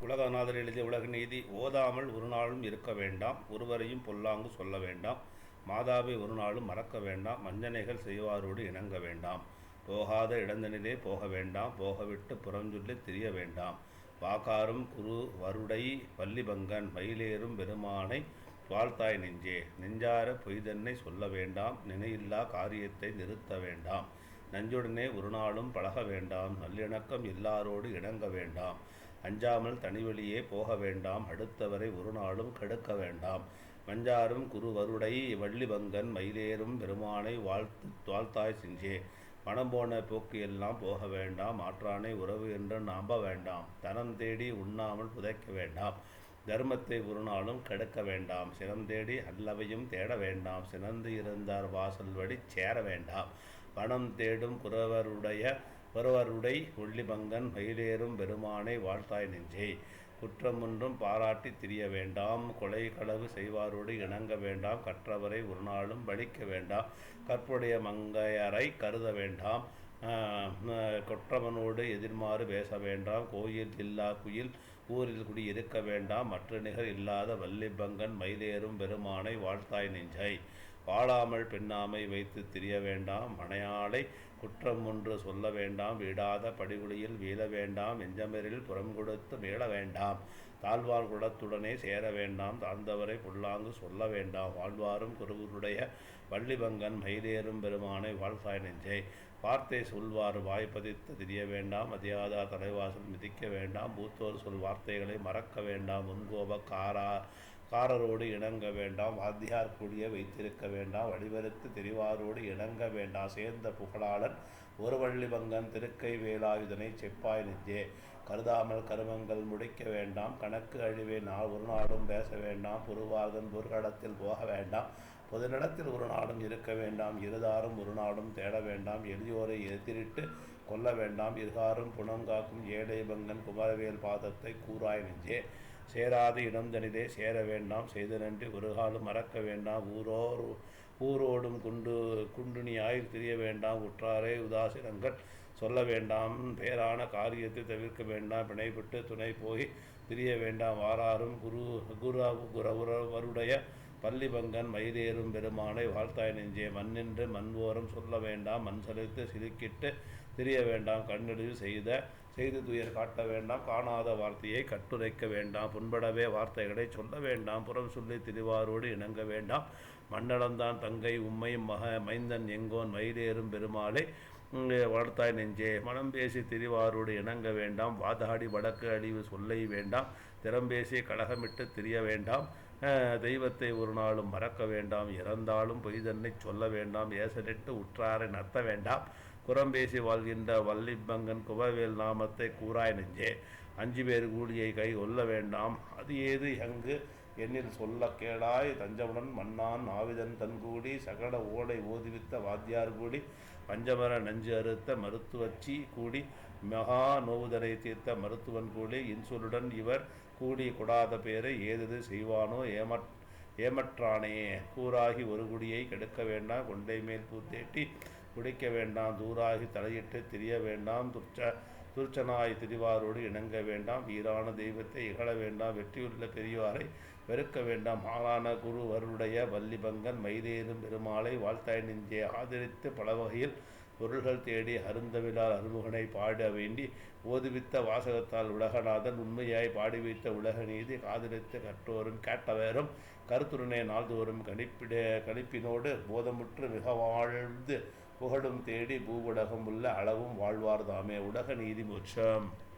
உலகநாதர் எழுதிய உலக நீதி ஓதாமல் ஒரு நாளும் இருக்க வேண்டாம் ஒருவரையும் பொல்லாங்கு சொல்ல வேண்டாம் மாதாவை ஒரு நாளும் மறக்க வேண்டாம் மஞ்சனைகள் செய்வாரோடு இணங்க வேண்டாம் போகாத இடந்தனிலே போக வேண்டாம் போகவிட்டு புறஞ்சொல்லி திரிய வேண்டாம் வாக்காரும் குரு வருடை வள்ளிபங்கன் மயிலேறும் பெருமானை வாழ்த்தாய் நெஞ்சே நெஞ்சார பொய்தன்னை சொல்ல வேண்டாம் நினையில்லா காரியத்தை நிறுத்த வேண்டாம் நஞ்சுடனே ஒரு நாளும் பழக வேண்டாம் நல்லிணக்கம் எல்லாரோடு இணங்க வேண்டாம் அஞ்சாமல் தனிவெளியே போக வேண்டாம் அடுத்தவரை ஒரு நாளும் கெடுக்க வேண்டாம். மஞ்சாரும் குருவருடை வள்ளிபங்கன் மயிலேறும் பெருமானை வாழ்த்து வாழ்த்தாய் செஞ்சே. பணம் போன போக்கு எல்லாம் போக வேண்டாம் ஆற்றானை உறவு என்று நம்ப வேண்டாம். தனம் தேடி உண்ணாமல் புதைக்க வேண்டாம். தர்மத்தை ஒரு நாளும் கெடுக்க வேண்டாம். சினம் தேடி அல்லவையும் தேட வேண்டாம். சினந்து இருந்தார் வாசல் வடி சேர வேண்டாம். பணம் தேடும் குறவருடைய ஒருவருடை உள்ளிபங்கன் மயிலேறும் பெருமானை வாழ்த்தாய் நெஞ்சே. குற்றமொன்றும் பாராட்டி திரிய வேண்டாம். கொலை களவு செய்வாரோடு இணங்க வேண்டாம். கற்றவரை ஒரு நாளும் பலிக்க வேண்டாம். கற்புடைய மங்கையரை கருத வேண்டாம். கொற்றவனோடு எதிர்மாறு பேச வேண்டாம். கோயில் இல்லா குயில் ஊரில் குடி இருக்க வேண்டாம். மற்ற நிகர் இல்லாத வல்லிபங்கன் மயிலேறும் பெருமானை வாழ்த்தாய் நெஞ்சை. வாழாமல் பெண்ணாமை வைத்து திரிய வேண்டாம் மனையாளை குற்றம் ஒன்று சொல்ல வேண்டாம் விடாத படிகுழியில் வீழ வேண்டாம் எஞ்சமெரில் புறம் கொடுத்து மீள வேண்டாம் தாழ்வார் குலத்துடனே சேர வேண்டாம் தாழ்ந்தவரை புல்லாங்கு சொல்ல வேண்டாம் வாழ்வாரும் குருவருடைய வள்ளிபங்கன் மயிலேறும் பெருமானை வாழ்சாய் நெஞ்சை. வார்த்தை சொல்வார் வாய்ப்பதித்து திரிய வேண்டாம் அதியாதா தலைவாசல் மிதிக்க வேண்டாம் பூத்தோர் சொல் வார்த்தைகளை மறக்க வேண்டாம் முன்கோப காரா காரரோடு இணங்க வேண்டாம் வாத்தியார் கூடிய வைத்திருக்க வேண்டாம் வடிவெடுத்து தெரிவாரோடு இணங்க வேண்டாம் சேர்ந்த புகழாளன் ஒரு வள்ளிபங்கன் திருக்கை வேலாயுதனை செப்பாய் நெஞ்சே. கருதாமல் கருமங்கள் முடிக்க வேண்டாம் கணக்கு அழிவே நாள் ஒரு நாளும் பேச வேண்டாம் புருவாகன் பொருகடத்தில் போக வேண்டாம் பொதுநடத்தில் ஒரு நாடும் இருக்க வேண்டாம் இருதாரும் ஒரு நாடும் தேட வேண்டாம் எளியோரை எதிரிட்டு கொல்ல வேண்டாம் இருகாரும் புனங்காக்கும் ஏழை பங்கன் குமரவேல் பாதத்தை கூறாய் நெஞ்சே. சேராது இடம் தனிதே சேர வேண்டாம் செய்த நன்றி ஒரு காலம் மறக்க வேண்டாம். ஊரோர் ஊரோடும் குண்டு குண்டுணியாய் திரிய வேண்டாம். உற்றாரே உதாசீனங்கள் சொல்ல வேண்டாம். பேரான காரியத்தை தவிர்க்க வேண்டாம். பிணைப்பட்டு துணை போய் திரிய வேண்டாம். வாராரும் குரு குரு குரவருடைய பள்ளிபங்கன் மயிலேறும் பெருமானை வாழ்த்தாய் நெஞ்சே. மண்ணின்று மண் ஓரம் சொல்ல வேண்டாம் மண் செலுத்து சிலுக்கிட்டு திரிய வேண்டாம் கண்ணெடுவு செய்த செய்து துயர் காட்ட வேண்டாம் காணாத வார்த்தையை கட்டுரைக்க வேண்டாம் புண்படவே வார்த்தைகளை சொல்ல வேண்டாம் புறம் சொல்லி திரிவாரோடு இணங்க வேண்டாம். மண்டலம்தான் தங்கை உம்மை மக மைந்தன் எங்கோன் மயிலேறும் பெருமாளை வளர்த்தாய் நெஞ்சே. மனம் பேசி திரிவாரோடு இணங்க வேண்டாம் வாதாடி வடக்கு அழிவு சொல்லை வேண்டாம் திறம்பேசி கழகமிட்டு திரிய வேண்டாம் தெய்வத்தை ஒரு நாளும் மறக்க வேண்டாம் இறந்தாலும் பொய்தன்னை சொல்ல வேண்டாம் ஏசலிட்டு உற்றாரை நத்த வேண்டாம். குரம்பேசி வாழ்கின்ற வல்லிப்பங்கன் குபவேல் நாமத்தை கூறாய் நெஞ்சே. அஞ்சு பேர் கூலியை கை கொள்ள வேண்டாம். அது ஏது? எங்கு? என்னில் சொல்ல கேளாய் தஞ்சமுடன் மன்னான் ஆவிதன் தன்கூடி சகட ஓடை ஓதுவித்த வாத்தியார் கூடி பஞ்சமர நஞ்சு அறுத்த மருத்துவச்சி கூடி மகா நோவுதனை தீர்த்த மருத்துவன் கூடி இன்சொலுடன் இவர் கூடி கொடாத பேரை ஏதது செய்வானோ ஏமற் ஏமற்றானே? கூறாகி ஒரு குடியை கெடுக்க வேண்டாம் கொண்டை மேல் பூத்தேட்டி குடிக்க வேண்டாம் தூராகி தலையிட்டு திரிய வேண்டாம் துர்ச்ச துர்ச்சனாய் திரிவாரோடு இணங்க வேண்டாம் வீரான தெய்வத்தை இகழ வேண்டாம் வெற்றியுள்ள பெரியாரை வெறுக்க வேண்டாம். ஆளான குரு வருடைய வள்ளிபங்கன் மைதேறும் பெருமாளை வாழ்த்தாய் நெஞ்சே. ஆதரித்து பல வகையில் பொருள்கள் தேடி அருந்தவிழால் அருமுகனை பாட வேண்டி ஓதுவித்த வாசகத்தால் உலகநாதன் உண்மையாய் பாடிவித்த உலக நீதி காதலித்து கற்றோரும் கேட்டவரும் கருத்துருணை நாள்தோறும் கணிப்பிட கணிப்பினோடு போதமுற்று மிக வாழ்ந்து புகழும் தேடி பூவுலகம் உள்ள அளவும் வாழ்வார்தாமே. உலக நீதி மோட்சம்.